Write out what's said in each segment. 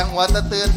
สียงหัวตะตื่น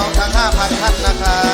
องทั้งห้าพันท่านนะครับ